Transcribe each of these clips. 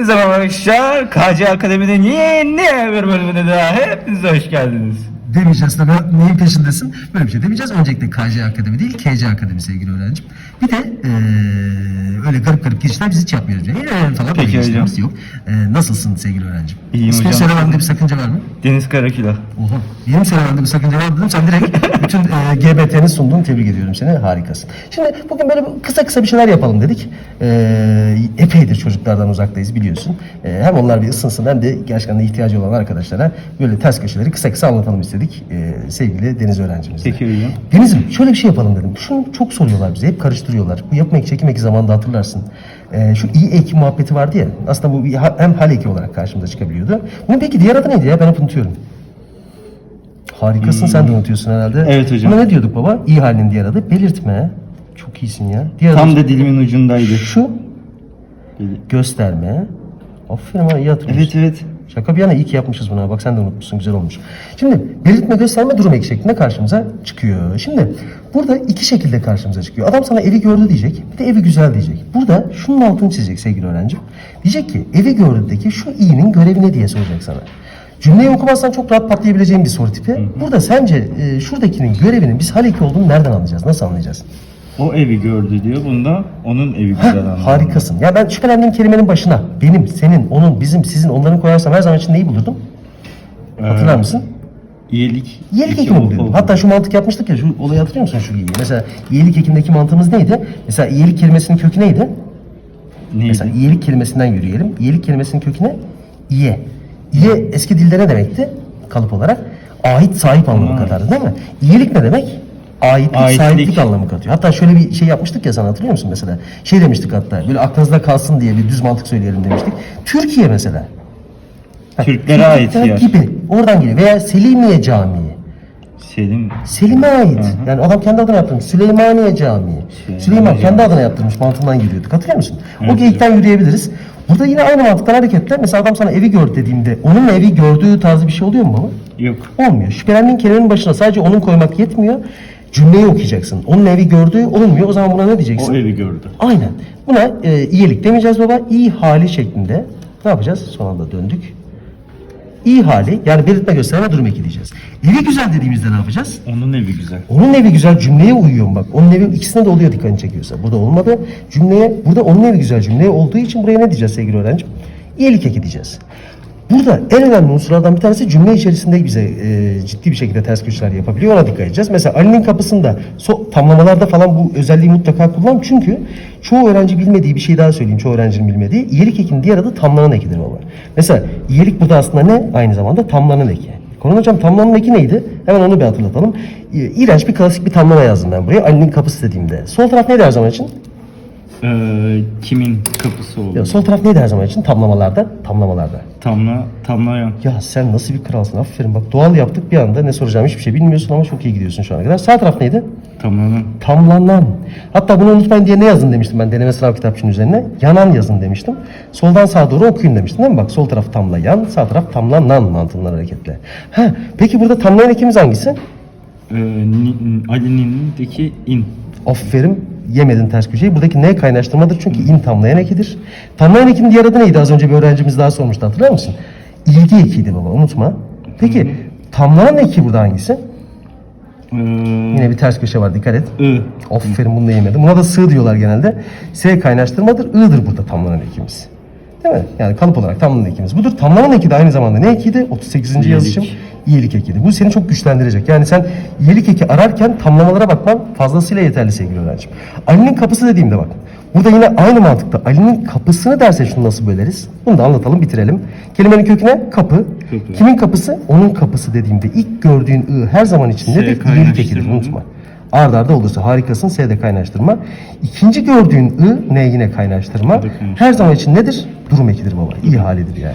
Hepinize merhaba arkadaşlar. KC Akademi'nin yeni bir bölümüne daha hepinize hoş geldiniz. Demeyeceğiz tabii neyin peşindesin? Böyle bir şey demeyeceğiz. Öncelikle KC Akademi değil, KC Akademi sevgili öğrencim. Bir de eee öyle garip garip girişler biz hiç yapmıyoruz. Yani eee falan Peki hocam. yok. Eee, nasılsın sevgili öğrencim? İyiyim İsmini hocam. söylememde bir sakınca var mı? Deniz Karakila. Oha. Benim söylememde bir sakınca var dedim. Sen direkt bütün eee GBT'nin sunduğunu tebrik ediyorum seni. Harikasın. Şimdi bugün böyle kısa kısa bir şeyler yapalım dedik. Eee epeydir çocuklardan uzaktayız biliyorsun. Eee, hem onlar bir ısınsın hem de gerçekten de ihtiyacı olan arkadaşlara böyle ters köşeleri kısa kısa anlatalım istedik. Eee, sevgili Deniz öğrencimizle. Peki hocam. Deniz'im şöyle bir şey yapalım dedim. Şunu çok soruyorlar bize, hep karıştırıyorlar. Bu yapım eki, çekim eki zamanında hatırlarsın. Ee, şu iyi eki muhabbeti vardı ya, aslında bu bir ha- hem hal eki olarak karşımıza çıkabiliyordu. Bunun peki diğer adı neydi ya? Ben hep unutuyorum. Harikasın sen de unutuyorsun herhalde. Evet hocam. Buna ne diyorduk baba? İyi halinin diğer adı belirtme. Çok iyisin ya. Diğer Tam adı da dilimin ucundaydı. şu gösterme. Aferin ha iyi hatırlıyorsun. Evet evet. Şaka bir yana iyi ki yapmışız bunu. Bak sen de unutmuşsun. Güzel olmuş. Şimdi belirtme gösterme durum eki şeklinde karşımıza çıkıyor. Şimdi burada iki şekilde karşımıza çıkıyor. Adam sana evi gördü diyecek. Bir de evi güzel diyecek. Burada şunun altını çizecek sevgili öğrencim. Diyecek ki evi gördüdeki şu iyinin görevi ne diye soracak sana. Cümleyi okumazsan çok rahat patlayabileceğin bir soru tipi. Burada sence e, şuradakinin görevinin biz hal eki olduğunu nereden anlayacağız? Nasıl anlayacağız? O evi gördü diyor. Bunda onun evi güzel anlamında. harikasın. Ya ben şüphelendiğim kelimenin başına benim, senin, onun, bizim, sizin onların koyarsam her zaman için neyi bulurdum? Hatırlar mısın? İyilik. İyilik iki ekimi ol- buluyordum. oldu. Hatta şu mantık yapmıştık ya, şu olayı hatırlıyor musun şu iyiyi? Mesela iyilik ekimdeki mantığımız neydi? Mesela iyilik kelimesinin kökü neydi? Neydi? Mesela iyilik kelimesinden yürüyelim. İyilik kelimesinin kökü ne? İye. İye eski dilde ne demekti? Kalıp olarak. Ait sahip anlamı katardı değil mi? İyilik ne demek? Aitlik, Aitlik. sahiplik anlamı katıyor. Hatta şöyle bir şey yapmıştık ya sana hatırlıyor musun mesela? Şey demiştik hatta böyle aklınızda kalsın diye bir düz mantık söyleyelim demiştik. Türkiye mesela. Türklere ait yer. gibi. Oradan geliyor. Veya Selimiye Camii. Selim. Selim'e ait. Yani adam kendi adına yaptırmış. Süleymaniye Camii. Süleymaniye Süleyman kendi adına yaptırmış. Mantığından yürüyorduk. Hatırlıyor musun? o Evet, geyikten yürüyebiliriz. Burada yine aynı mantıktan hareketle mesela adam sana evi gör dediğimde onun evi gördüğü tarzı bir şey oluyor mu baba? Yok. Olmuyor. Şüphelendiğin kelimenin başına sadece onun koymak yetmiyor. Cümleyi okuyacaksın. Onun evi gördüğü olmuyor. O zaman buna ne diyeceksin? O evi gördü. Aynen. Buna e, iyilik demeyeceğiz baba. İyi hali şeklinde ne yapacağız? Son anda döndük. İyi hali yani belirtme gösterme durum eki diyeceğiz. Evi güzel dediğimizde ne yapacağız? Onun evi güzel. Onun evi güzel cümleye uyuyor mu bak. Onun evi ikisine de oluyor dikkatini çekiyorsa. Burada olmadı. Cümleye, burada onun evi güzel cümleye olduğu için buraya ne diyeceğiz sevgili öğrencim? İyilik eki diyeceğiz. Burada en önemli unsurlardan bir tanesi cümle içerisinde bize e, ciddi bir şekilde ters köşeler yapabiliyor. Ona dikkat edeceğiz. Mesela Ali'nin kapısında so, tamlamalarda falan bu özelliği mutlaka kullan. Çünkü çoğu öğrenci bilmediği bir şey daha söyleyeyim. Çoğu öğrencinin bilmediği. İyilik ekinin diğer adı tamlanan ekidir baba. Mesela iyilik burada aslında ne? Aynı zamanda tamlanan eki. Konum hocam tamlanan eki neydi? Hemen onu bir hatırlatalım. İğrenç bir klasik bir tamlama yazdım ben buraya. Ali'nin kapısı dediğimde. Sol taraf neydi her zaman için? Ee, kimin kapısı oldu? Ya, sol taraf neydi her zaman için? Tamlamalarda. Tamlamalarda. Tamla, tamlayan. Ya sen nasıl bir kralsın aferin bak doğal yaptık bir anda ne soracağım hiçbir şey bilmiyorsun ama çok iyi gidiyorsun şu ana kadar. Sağ taraf neydi? Tamlanan. Tamlanan. Hatta bunu unutmayın diye ne yazın demiştim ben deneme sınav kitapçının üzerine. Yanan yazın demiştim. Soldan sağa doğru okuyun demiştim değil mi? Bak sol taraf tamlayan, sağ taraf tamlanan mantığından hareketle. Ha, peki burada tamlayan ekimiz hangisi? Ee, ni- Ali'nindeki in. Aferin yemedin ters köşeyi. Buradaki ne kaynaştırmadır çünkü in tamlayan ekidir. Tamlayan ekinin diğer adı neydi az önce bir öğrencimiz daha sormuştu hatırlar mısın? İlgi ekiydi baba unutma. Peki tamlayan eki burada hangisi? Ee, Yine bir ters köşe var dikkat et. I. Aferin bunu da yemedim. Buna da sığ diyorlar genelde. S kaynaştırmadır. I'dır burada tamlanan ekimiz. Değil mi? Yani kalıp olarak tamlanan ekimiz. Budur. Tamlanan eki de aynı zamanda ne ekiydi? 38. İyilik. yazışım iyilik ekiydi. Bu seni çok güçlendirecek. Yani sen iyilik eki ararken tamlamalara bakman fazlasıyla yeterli sevgili öğrencim. Ali'nin kapısı dediğimde bak. Burada yine aynı mantıkta Ali'nin kapısını derse şunu nasıl böleriz? Bunu da anlatalım, bitirelim. Kelimenin köküne kapı. Kapı. Kimin kapısı? Onun kapısı dediğimde ilk gördüğün ı her zaman için S nedir? İyilik ekidir unutma. Arda arda olursa harikasın. S'de kaynaştırma. İkinci gördüğün I ne yine kaynaştırma. Her zaman için nedir? Durum ekidir baba. İyi halidir yani.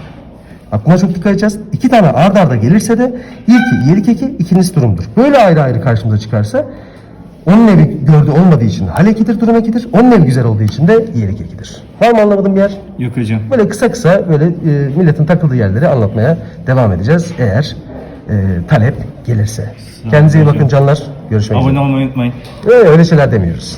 Aklına çok dikkat edeceğiz. İki tane arda arda gelirse de ilki iyilik eki, ikincisi durumdur. Böyle ayrı ayrı karşımıza çıkarsa onun evi gördüğü olmadığı için hal ekidir, durum ekidir. Onun evi güzel olduğu için de iyilik ekidir. Var mı anlamadığım bir yer? Yok hocam. Böyle kısa kısa böyle e, milletin takıldığı yerleri anlatmaya devam edeceğiz eğer e, talep gelirse. Kendinize iyi bakın canlar. Görüşmek üzere. Abone olmayı unutmayın. Öyle, öyle şeyler demiyoruz.